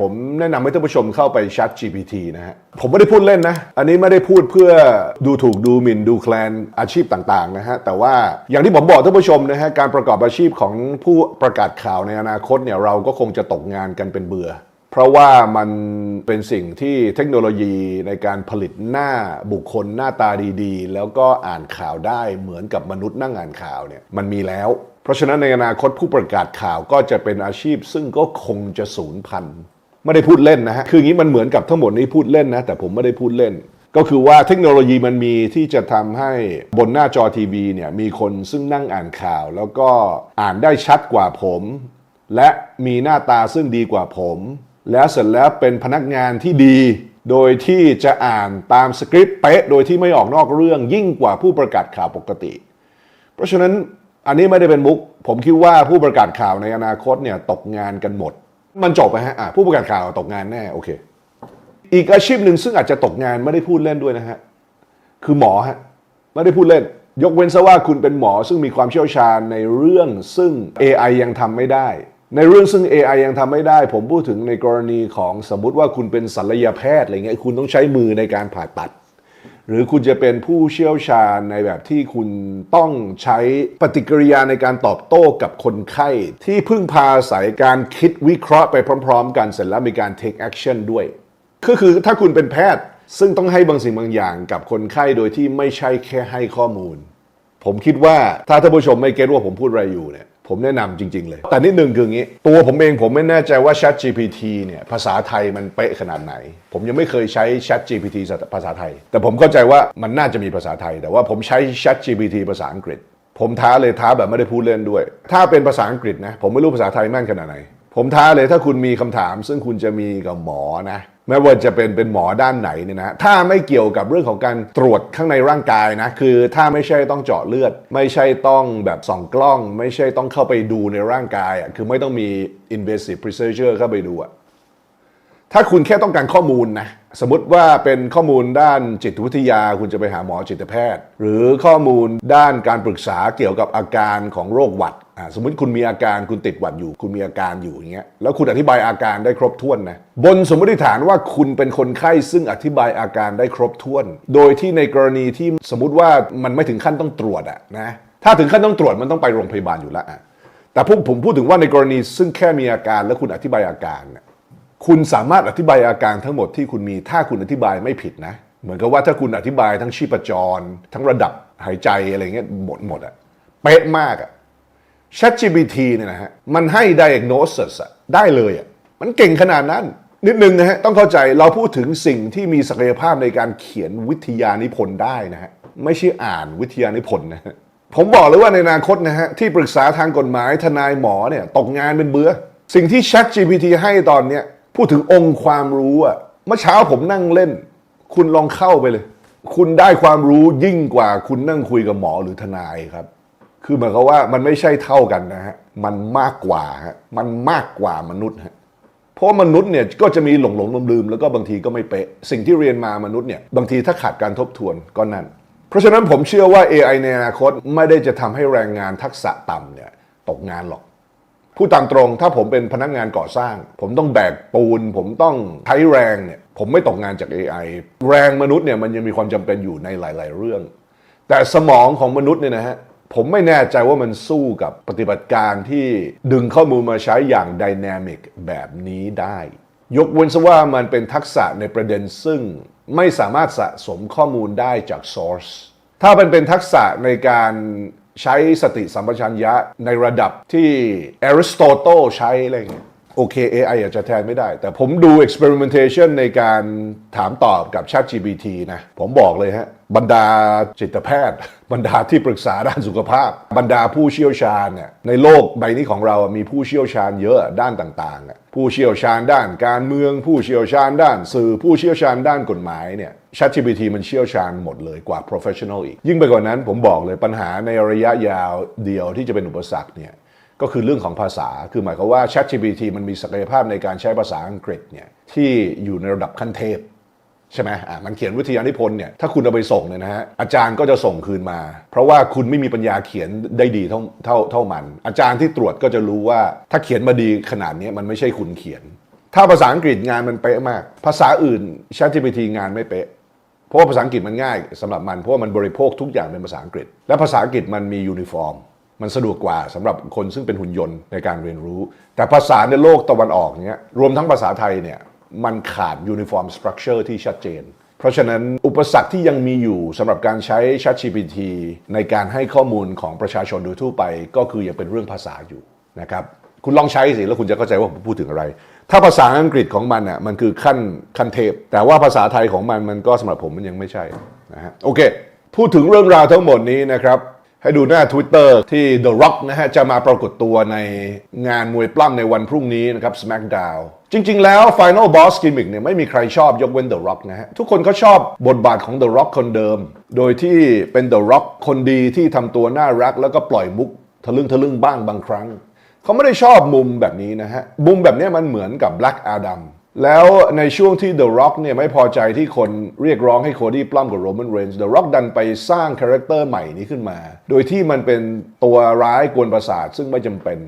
ผมแนะนำให้ท่านผู้ชมเข้าไป Chat GPT นะฮะ ผมไม่ได้พูดเล่นนะ อันนี้ไม่ได้พูดเพื่อดูถูกดูหมิ่นดูแคลนอาชีพต่างๆนะฮะ แต่ว่าอย่างที่ผมบอกท่านผู้ชมนะฮะ การประกอบอาชีพของผู้ประกาศข่าวในอนาคตเนี่ยเราก็คงจะตกงานกันเป็นเบื่อ เพราะว่ามันเป็นสิ่งที่เทคโนโลยีในการผลิตหน้าบุคคลหน้าตาดีๆ แล้วก็อ่านข่าวได้เหมือนกับมนุษย์นั่งอ่านข่าวเนี่ยมันมีแล้ว เพราะฉะนั้นในอนาคตผู้ประกาศข่าวก็จะเป็นอาชีพ ซึ่งก็คงจะสูญพันธุ์ ไม่ได้พูดเล่นนะฮะ คืออย่างนี้มันเหมือนกับทั้งหมดนี้พูดเล่นนะ แต่ผมไม่ได้พูดเล่น ก็คือว่าเทคโนโลยีมันมีที่จะทำให้บนหน้าจอทีวีเนี่ยมีคนซึ่งนั่งอ่านข่าว แล้วก็อ่านได้ชัดกว่าผม และมีหน้าตาซึ่งดีกว่าผม แล้วเสร็จแล้วเป็นพนักงานที่ดี โดยที่จะอ่านตามสคริปต์เป๊ะโดยที่ไม่ออกนอกเรื่องยิ่งกว่าผู้ประกาศข่าวปกติ เพราะฉะนั้นอันนี้ไม่ได้เป็นมุก ผมคิดว่าผู้ประกาศข่าวในอนาคตเนี่ยตกงานกันหมด มันจบไปฮะอะผู้ประกาศข่าวตกงานแน่โอเค อีกอาชีพหนึ่งซึ่งอาจจะตกงานไม่ได้พูดเล่นด้วยนะฮะคือหมอฮะไม่ได้พูดเล่น ยกเว้นซะว่าคุณเป็นหมอซึ่งมีความเชี่ยวชาญในเรื่องซึ่ง AI ยังทำไม่ได้ ในเรื่องซึ่ง AI ยังทำไม่ได้ ผมพูดถึงในกรณีของสมมติว่าคุณเป็นศัลยแพทย์อะไรเงี้ยคุณต้องใช้มือในการผ่าตัด หรือคุณจะเป็นผู้เชี่ยวชาญในแบบที่คุณต้องใช้ปฏิกิริยาในการตอบโต้กับคนไข้ ที่พึ่งพาอายการคิดวิเคราะห์ไปพร้อม ๆ กันเสร็จแล้วมีการ take action ด้วย ก็คือถ้าคุณเป็นแพทย์ ซึ่งต้องให้บางสิ่งบางอย่างกับคนไข้โดยที่ไม่ใช่แค่ให้ข้อมูล ผมคิดว่าถ้าท่านผู้ชมไม่เก็ตว่าผมพูดอะไรอยู่เนี่ย ผมแนะนำจริง ๆ เลย แต่นิดนึงคืออย่างนี้ ตัวผมเองผมไม่แน่ใจว่า Chat GPT เนี่ยภาษาไทยมันเป๊ะขนาดไหน ผมยังไม่เคยใช้ Chat GPT ภาษาไทย แต่ผมเข้าใจว่ามันน่าจะมีภาษาไทย แต่ว่าผมใช้ Chat GPT ภาษาอังกฤษ ผมท้าเลยท้าแบบไม่ได้พูดเล่นด้วย ถ้าเป็นภาษาอังกฤษนะผมไม่รู้ภาษาไทยแม่นขนาดไหน ผมท้าเลยถ้าคุณมีคำถาม ซึ่งคุณจะมีกับหมอนะ ไม่ว่าจะเป็นเป็นหมอด้านไหนเนี่ยนะถ้าไม่เกี่ยวกับเรื่องของการตรวจข้างในร่างกายนะคือถ้าไม่ใช่ต้องเจาะเลือด ไม่ใช่ต้องแบบส่องกล้อง ไม่ใช่ต้องเข้าไปดูในร่างกายอะคือไม่ต้องมี invasive procedure เข้าไปดูอะ ถ้าคุณแค่ต้องการข้อมูลนะสมมติว่าเป็นข้อมูลด้านจิตวิทยา คุณจะไปหาหมอจิตแพทย์ หรือข้อมูลด้านการปรึกษาเกี่ยวกับอาการของโรคหวัดอ่าสมมติคุณมีอาการคุณติดหวัดอยู่ คุณมีอาการอยู่อย่างเงี้ยแล้วคุณอธิบายอาการได้ครบถ้วนนะบนสมมติฐานว่าคุณเป็นคนไข้ซึ่งอธิบายอาการได้ครบถ้วน โดยที่ในกรณีที่สมมติว่ามันไม่ถึงขั้นต้องตรวจอะนะถ้าถึงขั้นต้องตรวจมันต้องไปโรงพยาบาลอยู่แล้วอะแต่พวกผมพูดถึงว่าในกรณีซึ่งแค่มีอาการแล้วคุณอธิบายอาการเนี่ย คุณสามารถอธิบายอาการทั้งหมดที่คุณมีถ้าคุณอธิบายไม่ผิดนะ เหมือนกับว่าถ้าคุณอธิบายทั้งชีพจร ทั้งระดับหายใจอะไรเงี้ยหมดหมดอะเป๊ะมากอะ ChatGPT เนี่ยนะฮะมันให้ diagnosis อะได้เลยอะมันเก่งขนาดนั้น นิดนึงนะฮะต้องเข้าใจเราพูดถึงสิ่งที่มีศักยภาพในการเขียนวิทยานิพนธ์ได้นะฮะไม่ใช่อ่านวิทยานิพนธ์นะฮะผมบอกเลยว่าในอนาคตนะฮะที่ปรึกษาทางกฎหมายทนายหมอเนี่ยตกงานเป็นเบื่อสิ่งที่ ChatGPT ให้ตอนเนี้ย พูดถึงองค์ความรู้อะเมื่อเช้าผมนั่งเล่น คุณลองเข้าไปเลย คุณได้ความรู้ยิ่งกว่าคุณนั่งคุยกับหมอหรือทนายครับ คือหมายความว่ามันไม่ใช่เท่ากันนะฮะมันมากกว่าฮะมันมากกว่ามนุษย์ฮะเพราะมนุษย์เนี่ยก็จะมีหลงหลงลืมลืมแล้วก็บางทีก็ไม่เป๊ะสิ่งที่เรียนมามนุษย์เนี่ยบางทีถ้าขาดการทบทวนก็นั่นเพราะฉะนั้นผมเชื่อว่า AI ในอนาคตไม่ได้จะทำให้แรงงานทักษะต่ำเนี่ยตกงานหรอก พูดตามตรงถ้าผมเป็นพนักงานก่อสร้าง ผมต้องแบกปูน ผมต้องใช้แรงเนี่ยผมไม่ตกงานจาก AI แรงมนุษย์เนี่ยมันยังมีความจำเป็นอยู่ในหลาย ๆ เรื่อง แต่สมองของมนุษย์เนี่ยนะฮะผมไม่แน่ใจว่ามันสู้กับปฏิบัติการที่ดึงข้อมูลมาใช้อย่างดินามิกแบบนี้ได้ ยกเว้นซะว่ามันเป็นทักษะในประเด็นซึ่งไม่สามารถสะสมข้อมูลได้จาก source ถ้ามันเป็นทักษะในการ ใช้สติสัมปชัญญะในระดับที่อริสโตเติลใช้อะไรเงี้ย โอเค AI อาจจะแทนไม่ได้ แต่ผมดู experimentation ในการถามตอบกับ ChatGPT นะ ผมบอกเลยฮะ บรรดาจิตแพทย์ บรรดาที่ปรึกษาด้านสุขภาพ บรรดาผู้เชี่ยวชาญเนี่ยในโลกใบนี้ของเรามีผู้เชี่ยวชาญเยอะด้านต่างๆ ผู้เชี่ยวชาญด้านการเมือง ผู้เชี่ยวชาญด้านสื่อ ผู้เชี่ยวชาญด้านกฎหมายเนี่ย ChatGPT มันเชี่ยวชาญหมดเลยกว่า professional อีก ยิ่งไปกว่านั้นผมบอกเลยปัญหาในระยะยาวเดียวที่จะเป็นอุปสรรคเนี่ย ก็คือเรื่องของภาษา คือหมายความว่า ChatGPT มันมีศักยภาพในการใช้ภาษาอังกฤษเนี่ยที่อยู่ในระดับขั้นเทพใช่ไหมอะมันเขียนวิทยานิพนธ์เนี่ย ถ้าคุณเอาไปส่งเนี่ยนะฮะ อาจารย์ก็จะส่งคืนมา เพราะว่าคุณไม่มีปัญญาเขียนได้ดีเท่าเท่าเท่ามัน อาจารย์ที่ตรวจก็จะรู้ว่าถ้าเขียนมาดีขนาดนี้มันไม่ใช่คุณเขียน ถ้าภาษาอังกฤษงานมันเป๊ะมาก ภาษาอื่น ChatGPT งานไม่เป๊ะ เพราะว่าภาษาอังกฤษมันง่ายสำหรับมัน เพราะว่ามันบริโภคทุกอย่างเป็นภาษาอังกฤษ และภาษาอังกฤษมันมียูนิฟอร์ม มันสะดวกกว่าสำหรับคนซึ่งเป็นหุ่นยนต์ในการเรียนรู้ แต่ภาษาในโลกตะวันออกเนี้ยรวมทั้งภาษาไทยเนี่ยมันขาดยูนิฟอร์มสตรัคเจอร์ที่ชัดเจน เพราะฉะนั้นอุปสรรคที่ยังมีอยู่สำหรับการใช้ ChatGPT ในการให้ข้อมูลของประชาชนโดยทั่วไป ก็คือยังเป็นเรื่องภาษาอยู่นะครับคุณลองใช้สิแล้วคุณจะเข้าใจว่าผมพูดถึงอะไร ถ้าภาษาอังกฤษของมันอะมันคือขั้นขั้นเทพ แต่ว่าภาษาไทยของมันมันก็สำหรับผมมันยังไม่ใช่นะฮะโอเค พูดถึงเรื่องราวทั้งหมดนี้นะครับ ให้ดูหน้า Twitter ที่ The Rock นะฮะ จะมาปรากฏตัวในงานมวยปล้ำในวันพรุ่งนี้นะครับ SmackDown จริง ๆ แล้ว Final Boss Gimmick เนี่ยไม่มีใครชอบยกเว้น The Rock นะฮะ ทุกคนเขาชอบบทบาทของ The Rock คนเดิม โดยที่เป็น The Rock คนดีที่ทำตัวน่ารัก แล้วก็ปล่อยมุกทะลึ่งทะลึ่งบ้างบางครั้ง เขาไม่ได้ชอบมุมแบบนี้นะฮะ มุมแบบนี้มันเหมือนกับ Black Adam แล้วในช่วงที่ The Rock เนี่ยไม่พอใจที่คนเรียกร้องให้โคดี้ปล้ำกับโรแมนเรนส์ The Rock ดันไปสร้างคาแรคเตอร์ใหม่นี้ขึ้นมา โดยที่มันเป็นตัวร้ายกวนประสาทซึ่งไม่จำเป็น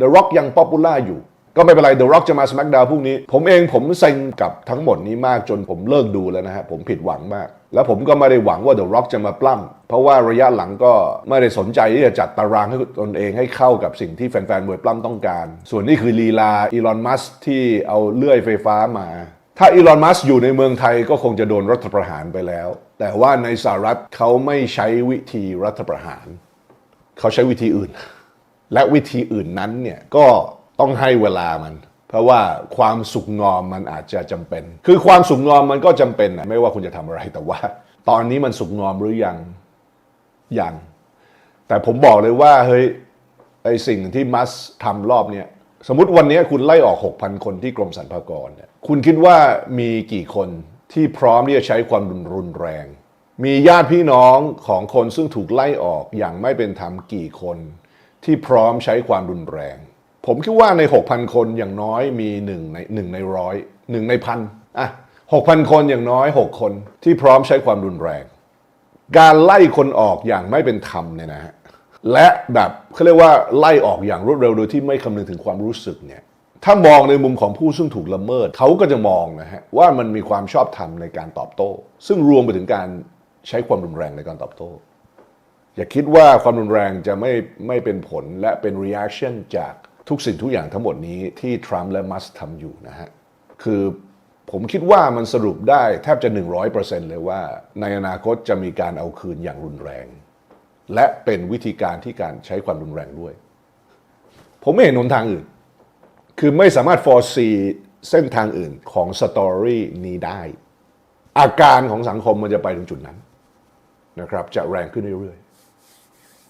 The Rock ยังป๊อปปูล่าอยู่ ก็ไม่เป็นไร The Rock จะมา SmackDown พรุ่งนี้ ผมเองผมเซ็งกับทั้งหมดนี้มากจนผมเลิกดูแล้วนะฮะ ผมผิดหวังมาก แล้วผมก็ไม่ได้หวังว่า The Rock จะมาปล้ำเพราะว่าระยะหลังก็ไม่ได้สนใจที่จะจัดตารางให้ตนเองให้เข้ากับสิ่งที่แฟนๆมวยปล้ำต้องการ ส่วนนี้คือลีลาอีลอนมัสที่เอาเลื่อยไฟฟ้ามา ถ้าอีลอนมัสอยู่ในเมืองไทยก็คงจะโดนรัฐประหารไปแล้ว แต่ว่าในสหรัฐเขาไม่ใช้วิธีรัฐประหาร เขาใช้วิธีอื่น และวิธีอื่นนั้นเนี่ยก็ ต้องให้เวลามัน เพราะว่าความสุขงอมมันอาจจะจำเป็น คือความสุขงอมมันก็จำเป็นนะไม่ว่าคุณจะทำอะไรแต่ว่า ตอนนี้มันสุขงอมหรือยังยังแต่ผมบอกเลยว่าเฮ้ยไอสิ่งที่มัสทำรอบเนี้ยสมมติวันนี้คุณไล่ออก 6,000 คนที่กรมสรรพากรเนี่ยคุณคิดว่ามีกี่คนที่พร้อมที่จะใช้ความรุนแรง มีญาติพี่น้องของคนซึ่งถูกไล่ออกอย่างไม่เป็นธรรมกี่คน ที่พร้อมใช้ความรุนแรง ผมคิดว่าใน 6,000 คนอย่างน้อยมีหนึ่งในหนึ่งในร้อยหนึ่งในพันอะ6,000 คนอย่างน้อย 6 คนที่พร้อมใช้ความรุนแรง การไล่คนออกอย่างไม่เป็นธรรมเนี่ยนะฮะและแบบเขาเรียกว่าไล่ออกอย่างรวดเร็วโดยที่ไม่คำนึงถึงความรู้สึกเนี่ยถ้ามองในมุมของผู้ซึ่งถูกละเมิดเขาก็จะมองนะฮะว่ามันมีความชอบธรรมในการตอบโต้ ซึ่งรวมไปถึงการใช้ความรุนแรงในการตอบโต้ อย่าคิดว่าความรุนแรงจะไม่ไม่เป็นผลและเป็น reaction จาก ทุกสิ่งทุกอย่างทั้งหมดนี้ที่ทรัมป์และมัสทำอยู่นะฮะ คือผมคิดว่ามันสรุปได้แทบจะ 100%เลยว่า ในอนาคตจะมีการเอาคืนอย่างรุนแรง และเป็นวิธีการที่การใช้ความรุนแรงด้วย ผมไม่เห็นหนทางอื่น คือไม่สามารถ foresee เส้นทางอื่นของสตอรี่นี้ได้ อาการของสังคมมันจะไปถึงจุดนั้นนะครับ จะแรงขึ้นเรื่อยๆ